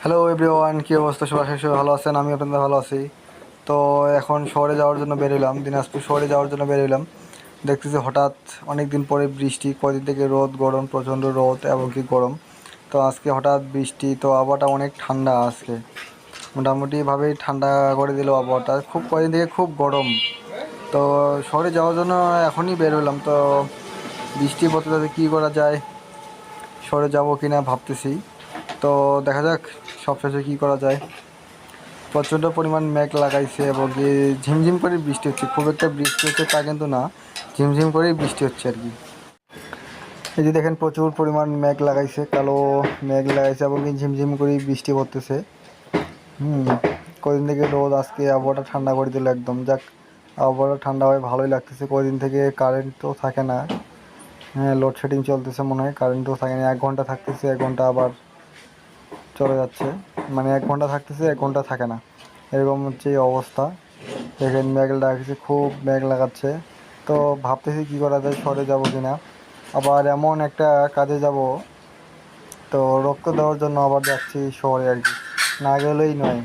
Hello everyone কী অবস্থা? সবাই সবাই ভালো আছেন। আমি আপনাদের ভালো আছি। তো এখন শহরে যাওয়ার জন্য বেরোলাম দিনাজপুর শহরে যাওয়ার জন্য বেরোলাম দেখতেছি হঠাৎ অনেক দিন পরে বৃষ্টি, কদিন থেকে রোদ, গরম, প্রচণ্ড রোদ, এবং কি গরম। তো আজকে হঠাৎ বৃষ্টি, তো আবহাওয়াটা অনেক ঠান্ডা আজকে। মোটামুটিভাবেই ঠান্ডা করে দিল আবহাওয়াটা। খুব কদিন থেকে খুব গরম। তো শহরে যাওয়ার জন্য এখনই বেরোলাম তো বৃষ্টি পড়তে কী করা যায়? শহরে যাব কি না ভাবতেছি। তো দেখা যাক, সবশেষে কী করা যায়। প্রচণ্ড পরিমাণ মেঘ লাগাইছে এবং কি ঝিমঝিম করে বৃষ্টি হচ্ছে। খুব একটা বৃষ্টি হচ্ছে তা কিন্তু না, ঝিমঝিম করেই বৃষ্টি হচ্ছে আর কি। এই যে দেখেন, প্রচুর পরিমাণ মেঘ লাগাইছে, কালো মেঘ লাগাইছে এবং কি ঝিমঝিম করেই বৃষ্টি পড়তেছে। হুম, কদিন থেকে রোদ আজকে আবহাওয়াটা ঠান্ডা করে দিল একদম। যাক, আবহাওয়াটা ঠান্ডা হয়ে ভালোই লাগতেছে। কদিন থেকে কারেন্ট তো থাকে না। হ্যাঁ লোডশেডিং চলতেছে মনে হয় কারেন্টও থাকে না। এক ঘণ্টা থাকতেছে, এক ঘণ্টা আবার চলে যাচ্ছে। মানে এক ঘণ্টা থাকতেছে, এক ঘণ্টা থাকে না। এরকম হচ্ছে এই অবস্থা। দেখেন মেঘ লাগাচ্ছে খুব মেঘ লাগাচ্ছে। তো ভাবতেছি কি করা যায়, শহরে যাব কি না আবার এমন একটা কাজে যাব। তো রক্ত দেওয়ার জন্য আবার যাচ্ছি শহরে আর কি। না গেলেই নয়।